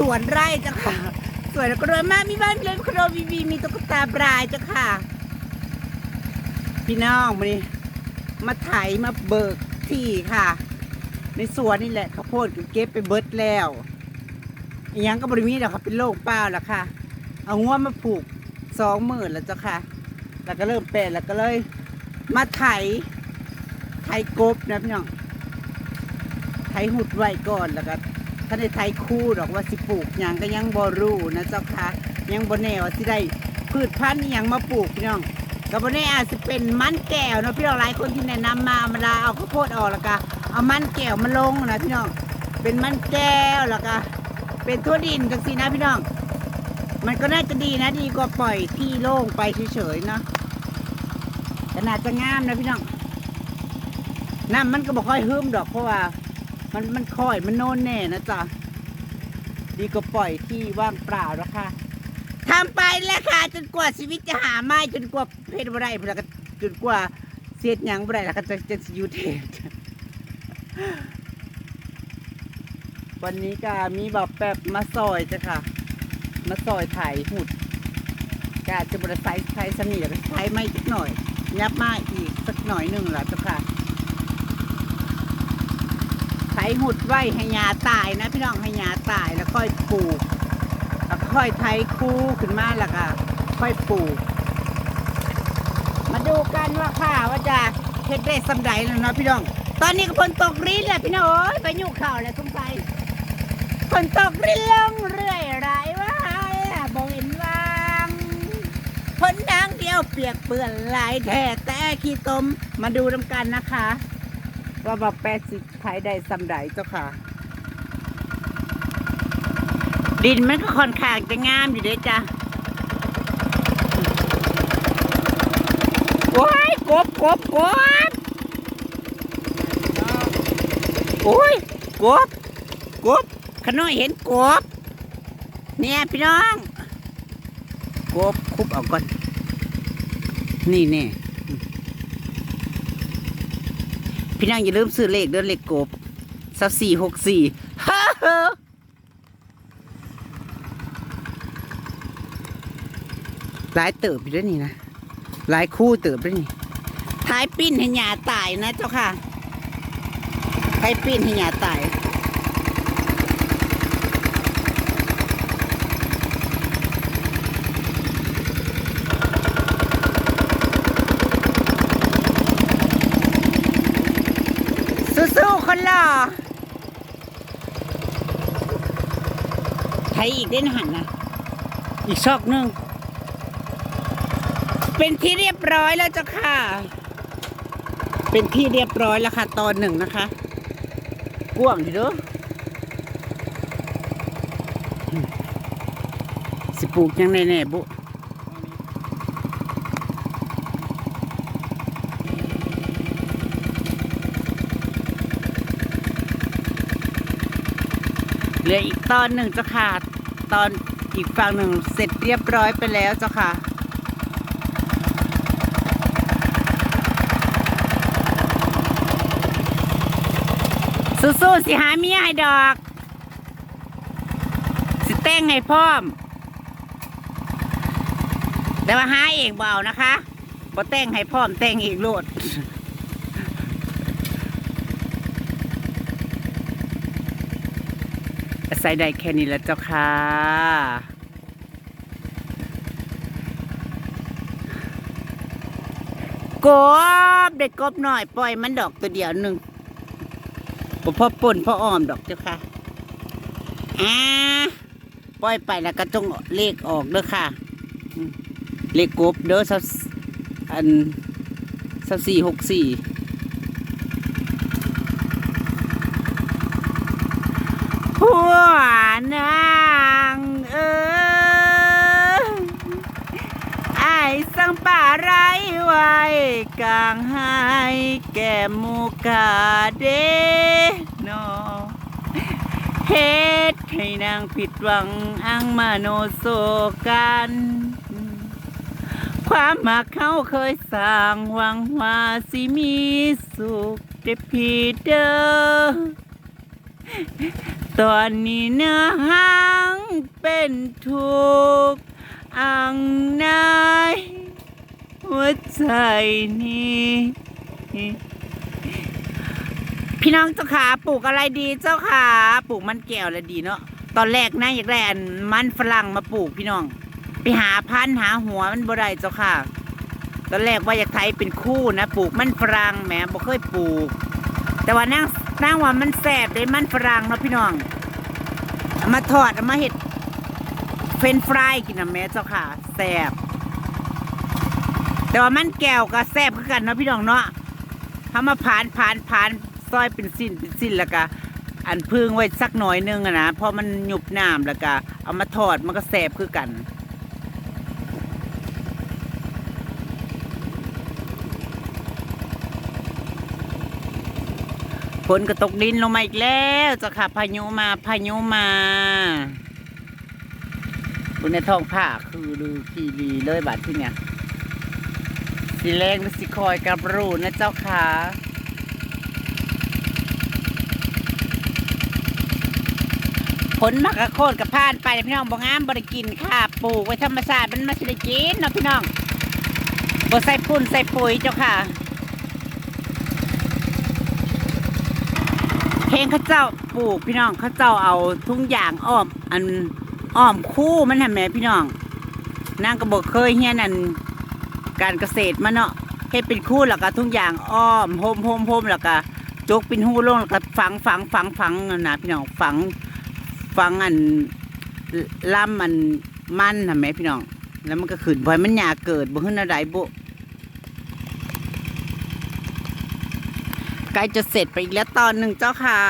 สวนไร่จ้าค่ะ สวยแล้วก็รวยมากมีบ้านเล็กคอนโดวีวีมีตุ๊กตาบรายจ้าค่ะ พี่น้องมานี่มาไถมาเบิกที่ค่ะ ในสวนนี่แหละข้าวโพดก็เก็บไปเบิดแล้วอหยังก็บริมีแล้วค่ะเป็นโรคเปล่าแล้วค่ะ เอางัวมาผูกสองหมื่นแล้วจ้าค่ะ แล้วก็เริ่มเป็นแล้วก็เลย มาไถไถกบนะพี่น้องไถหุดไว้ก่อนแล้วก็ ถ้าได้ไถคู่ดอกว่าสิปลูกหยังก็ยังบ่รู้นะเจ้าค่ะยังบ่แน่ว่าสิได้พืชพันธุ์อหยังมาปลูกพี่น้องก็บ่แน่อาจจะเป็นมันแก้วเนาะพี่น้องหลายคนที่แนะนำมาเวลาเอาข้าวโพดออกแล้วก็เอามันแก้วมาลงนะพี่น้องเป็นมันแก้วแล้วก็เป็นทั่วดินจังซี่นะพี่น้อง มันก็น่าจะดีนะดีกว่าปล่อยที่โล่งไปเฉยๆเนาะแต่น่าจะงามนะพี่น้องน้ำมันก็บอกค่อยหึมดอกเพราะว่า มันมันค่อยมันโน่นแน่นะจ๊ะดีกว่าปล่อยที่ว่างเปล่าแล้วค่ะทำไปแล้วค่ะ จนกว่าชีวิตจะหาไม่จนกว่าเพศบ่ได้แล้วก็จนกว่าเสียดหยังบ่ได้แล้วก็จะจะอยูเทศวันนี้ก็มีแบบแป๊บมาซอยจ้ะค่ะ มาซอยถ่ายหุดกาจะบริไซส์ไซส์สนิทใช้ไม่สักหน่อยยับมาอีกสักหน่อยหนึ่งละจ้าค่ะ หุดไว้ให้ยาตายนะ พี่น้องให้ยาตายแล้วค่อยปลูกแล้วค่อยไถคู่ขึ้นมาแล้วก็ค่อยปลูก มาดูกันว่าค่ะว่าจะเฮ็ดได้สำใดแล้วเนาะพี่น้อง ตอนนี้ก็ฝนตกรินแหละพี่น้องโอ้ยไปยุ่ข่าวแล้วสงสัยฝนตกรินลงเรื่อยไรว่าบ่เห็นว่างฝนดังเดียวเปียกเปื้อนหลายแท้แต่ขี้ตมมาดูน้ำกันนะคะ ว่าแบบแปดสิบไทยได้สำไดเจ้าค่ะ ดินมันก็ค่อนข้างจะงามอยู่เด้จ้ะโอ้ยกบกบกบโอ้ยกบกบขน้อยเห็นกบเนี่ยพี่น้องกบคุบเอาก่อน นี่แน่ พี่นางอย่าลืมซื้อเลขเด้อเลขกบสับสี่หกสี่หลายเติบอยู่ด้วยนี่นะ หลายคู่เติบด้วยนี่ท้ายปิ้นให้หยาตายนะเจ้าค่ะท้ายปิ้นให้หยาตาย สู้ๆ คนหล่อไทยอีกได้นหันนะอีกชอกนึง เป็นที่เรียบร้อยแล้วเจ้าค่ะ เป็นที่เรียบร้อยแล้วค่ะ ตอนหนึ่งนะคะกว้างดีเด้ออืมสิปลูกยังแน่ๆบุ ลืออีกตอนหนึ่งเจ้าค่ะ ตอนอีกฝั่งหนึ่งเสร็จเรียบร้อยไปแล้วเจ้าค่ะสู้ๆสิหาเมียให้ดอก สิแต่งให้พร้อม แต่ว่าหาเองเบานะคะบ่แต่งให้พร้อมแต่งเองโลด ใส่ได้แค่นี้แล้วเจ้าค่ะ กบเด็กกบหน่อยปล่อยมันดอกตัวเดียวหนึ่งพ่อป่นพ่ออ้อมดอกเจ้าค่ะอ่าปล่อยไปแล้วก็จงเลขออกเด้อค่ะ เลขกบเด้อสักอันสักสี่หกสี่ หัวนางเออไอสังป่าไรไว้กลางไห้แก่มูกาเดโนเฮ็ดให้นางผิดหวังอังมาโนโศกัน ความหมักเขาเคยสร้างหวังว่าสิมีสุขแต่พี่เด้อ ตอนนี้เนื้อหางเป็นทุกข์อังนายหัวใจนี้พี่น้องเจ้าขาปลูกอะไรดีเจ้าขาปลูกมันแก้วแล้วดีเนาะตอนแรกนะอยากได้อันมันฝรั่งมาปลูกพี่น้อง ไปหาพันหาหัวมันบ่ได้เจ้าค่ะ ตอนแรกว่าอยากไทยเป็นคู่นะปลูกมันฝรั่งแหมบ่เคยปลูก แต่ว่านั่ง นั่งว่ามันแสบเลยมันฝรั่งเนาะพี่น้องเอามาทอดเอามาเห็ดเฟรนฟรายกินนะแม่เจ้าค่ะแสบแต่ว่ามันแก้วก็แสบคือกันเนาะพี่น้องเนาะทำมาผ่านผ่านผ่านซอยเป็นสิ้นเป็นสิ้นแล้วก็อันพึ่งไว้สักหน่อยนึงอะนะพอมันหยุบน้ำแล้วก็เอามาทอดมันก็แสบคือกัน นก็ตกดินลงมาอีกแล้วเจ้าค่ะพายุมาพายุมาบนในท้องผ้าคือดูขี่ดีเลยบาดที่เนี่ยสีแรงสีคอยกับรูนะเจ้าค่ะผลมักกะโคตรกับพานไปพี่น้องบ่งามบ่ได้กินค่ะปลูกไว้ธรรมชาติมันมาสิได้กินเนาะพี่น้องบ่ใส่ปุ่นใส่ปุ๋ยเจ้าค่ะ เพลงเขาเจ้าปลูกพี่น้องเขาเจ้าเอาทุกอย่างอ้อม อันอ้อมคู่มันทำแม่พี่น้องนางก็บอกเคยเฮียนันการเกษตรมาเนาะให้เป็นคู่แล้วก็ทุกอย่างอ้อมโฮมโฮมโฮมแล้วก็จกเป็นหูลงแล้วก็ฝังฝังฝังฝังนั่นนะพี่น้องฝังฝังอันล่ำอันมันทำแม่พี่น้อง แล้วมันก็ขึ้นพอยมันหยาเกิดบ่ขึ้นอะไรบุ ใกล้จะเสร็จไปอีกแล้วตอนหนึ่งเจ้าค่ะ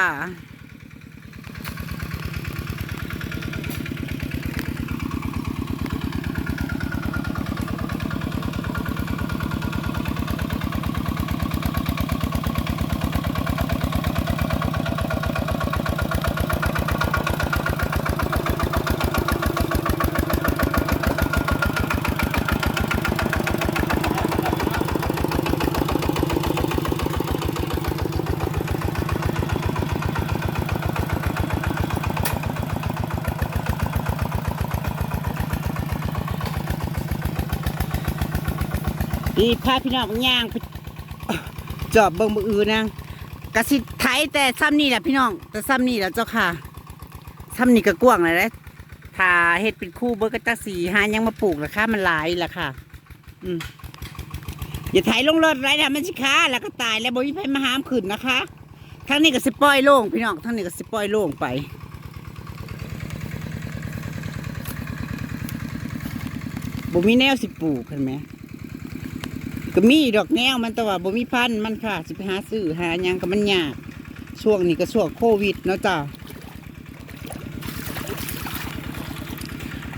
ดีพาพี่น้องย่างไปจอบเบิ่งมืออื่นนะกระสิไทยแต่ซ้ำนี่แหละพี่น้องแต่ซ้ำนี่แหละเจ้าค่ะซ้ำนี่ก็กว้างเลยนะถ้าเฮ็ดเป็นคู่เบิร์กจักสีหายังมาปลูกราคามันหลายล่ะค่ะ อืมอย่าไถลงรถไรนะมันสิค้าแล้วก็ตายแล้วบ่มีไผมาหามขึ้นนะคะทั้งนี้ก็สิปล่อยโล่งพี่น้องทั้งนี้ก็สิปล่อยโล่งไปบ่มีแนวสิปลูกเห็นไหม ก็มีดอกแนวมันแต่ว่าบ่มีพันธุ์มันค่ะสิไปหาซื้อหายังก็มันยากช่วงนี้ก็ช่วงโควิดเนาะจ้า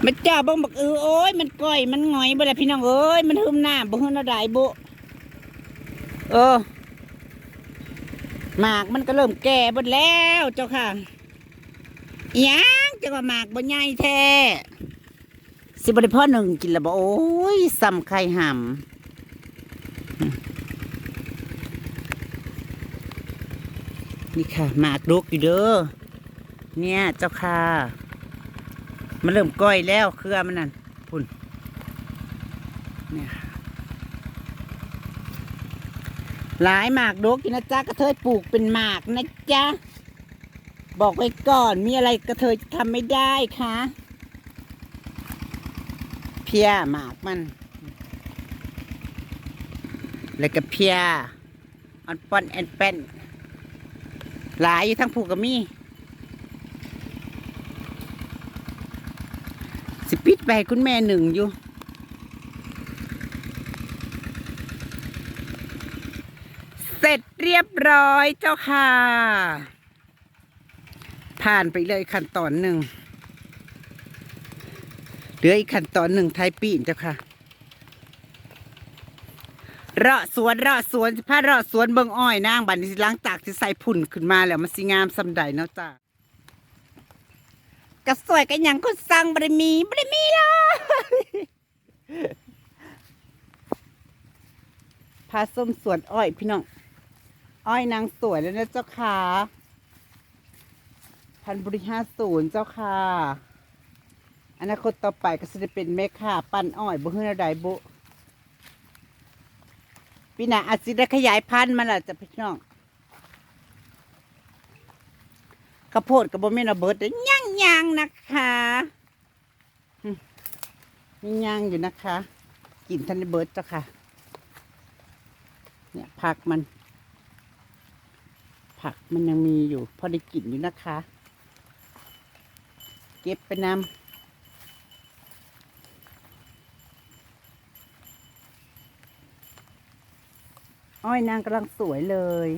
มันจ้าบ้องบักเออโอ้ยมันก้อยมันหงอยบ่ละพี่น้องเอ้ยมันหึมหน้าบ่หึมอะไรบุเออหมากมันก็เริ่มแก่หมดแล้วเจ้าค่ะยังจะว่าหมากบ่ใหญ่แท้สิบ่ได้พ่อหนึ่งกินและบ่โอ้ยซ้ำไข่ห่ำ นี่ค่ะหมากรุกอยู่เด้อเนี่ยเจ้าค่ะมันเริ่มก้อยแล้วเครือมันนั่นพุ่นเนี่ยค่ะหลายหมากดกอยู่นะจ๊ะกระเทยปลูกเป็นหมากนะจ๊ะบอกไว้ก่อนมีอะไรกระเทยจะทำไม่ได้ค่ะเพียหมากมัน แล้วก็เพียออนปอนแอนแป้น หลายอยู่ทั้งผูกกับมีสิปิดไปคุณแม่หนึ่งอยู่ เสร็จเรียบร้อยเจ้าค่ะ ผ่านไปเลยขั้นตอนหนึ่งเหลืออีกขั้นตอนหนึ่งไทยปีนเจ้าค่ะ เลาะสวนเลาะสวนผ้าเลาะสวนเบิงอ้อยนางบัดนี้สิหล้างจากที่ใส่พุ่นขึ้นมาแล้วมันสิงามสำใดเนาะจ้ากระสวยกันยังคนสั่งบริมีบริมีเลยพาส้มสวนอ้อยพี่น้องอ้อยนางสวยแล้วนะเจ้าค่ะพันบริห้าศูนย์เจ้าค่ะอนาคตต่อไปก็จะเป็นแม่ค้าปั้นอ้อยบ่เฮือใดบุ ปีหน้าอาจจะได้ขยายพันธุ์มันล่ะจะพี่น้องข้าวโพดกับบ่แม่นเอาเบิดเด้ย่างย่างๆนะคะยังย่างอยู่นะคะกินทันได้เบิดเจ้าค่ะ เนี่ยผักมัน ผักมันยังมีอยู่ พอได้กินอยู่นะคะ เก็บไปนำ อ้อยนางกำลังสวยเลย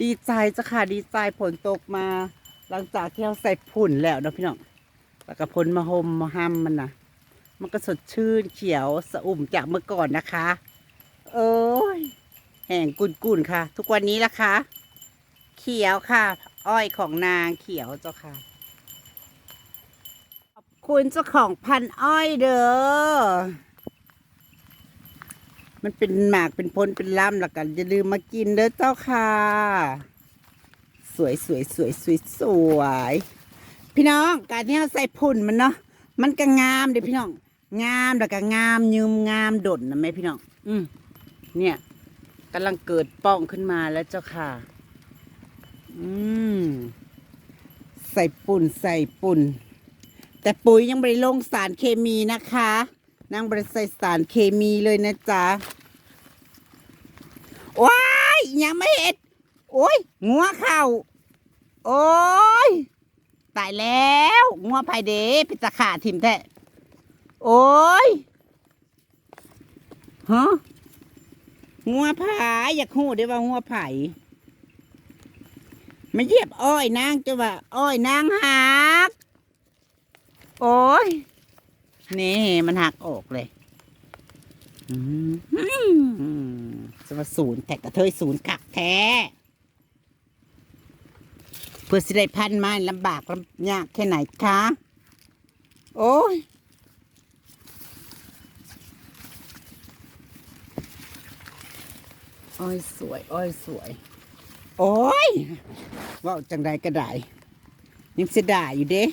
ดีใจจ้ะค่ะ ดีใจผลตกมา หลังจากที่เราใส่ผุ่นแล้วนะพี่น้องแล้วก็ผลมาหมมาห้ำมันนะมันก็สดชื่นเขียวสะอุ่มจากเมื่อก่อนนะคะ เอ้ยแห่งกุนกุนค่ะ ทุกวันนี้ละคะ เขียวค่ะ อ้อยของนางเขียวเจ้าค่ะ คุณเจ้าของพันอ้อยเด้อ มันเป็นหมากเป็นพลเป็นล่ำละกันอย่าลืมมากินเด้อเจ้าค่ะ สวยสวยสวยสวยสวย พี่น้องการที่เราใส่พุ่นมันเนาะ มันก็งามเด้อพี่น้อง งามแล้วก็งามยืมงามดดนะแม่พี่น้อง อืมเนี่ยกำลังเกิดป้องขึ้นมาแล้วเจ้าค่ะ อืม ใส่ปุ่นใส่ปุ่น แต่ปุ๋ยยังไม่ได้ลงสารเคมีนะคะนางบริใส่สารเคมีเลยนะจ๊ะว้ายยังไม่เห็นโอ้ยงัวเข่าโอ้ยตายแล้วงัวไผ่เดพิตาขาทิมแท้โอ้ยฮะงัวผาอยากหูได้ว่างัวไผ่มาเหยียบอ้อยนางจะว่า อ้อยนางหัก โอ้ย นี่มันหักออกเลยอืมจะมาศูนย์แทกกระเทยศูนย์ขักแท้ เพื่อสิได้พันไม้ลำบากลำยากแค่ไหนคะ โอ้ยอ้อยสวยอ้อยสวย โอ้ยว่าจังใดก็ได้ยังเสียดายอยู่เด้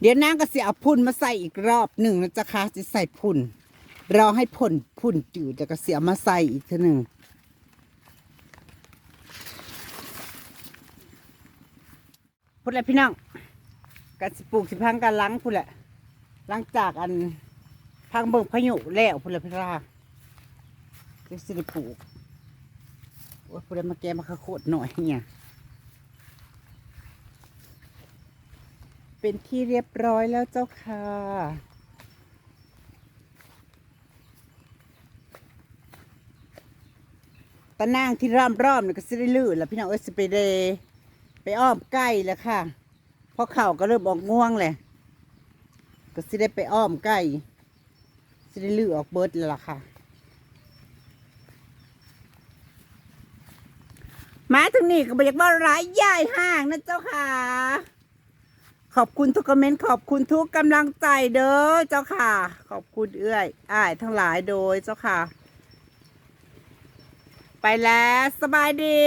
เดี๋ยวนางก็เสิเอาพุ่นมาใส่อีกรอบหนึ่งนะจ๊ะคะจะใส่พุ่นรอให้ผลพุ่นจืดแล้วก็เสียมาใส่อีกทีหนึ่งพุ่นแหละพี่น้องกันสิปลูกสิพังกันล้างพุ่นแหละหลังจากอันพังเบิ่งพายุแล้วพุ่นแหละพี่ราจะสิได้ปลูกโอ้ยพุ่นแหละมาแกมาข้าวโคตรหน่อยเนี่ย เป็นที่เรียบร้อยแล้วเจ้าค่ะ ตะนางที่ร่อมรอมเนี่ยก็สิได้ลื่นแล้วพี่น้องเอ้ยสิไปเดไปอ้อมใกล้แล้วค่ะเพราะเข่าก็เริ่มออกง่วงเลยก็สิได้ไปอ้อมใกล้สิได้ลื่นออกเบิดแล้วล่ะค่ะมาถึงนี่ก็บอยากว่ร้ายใหญ่ห่างนะเจ้าค่ะ ขอบคุณทุกคอมเมนต์ขอบคุณทุกกำลังใจเด้อเจ้าค่ะ ขอบคุณเอื้อยอ้ายทั้งหลายโดยเจ้าค่ะ ไปแล้วสบายดี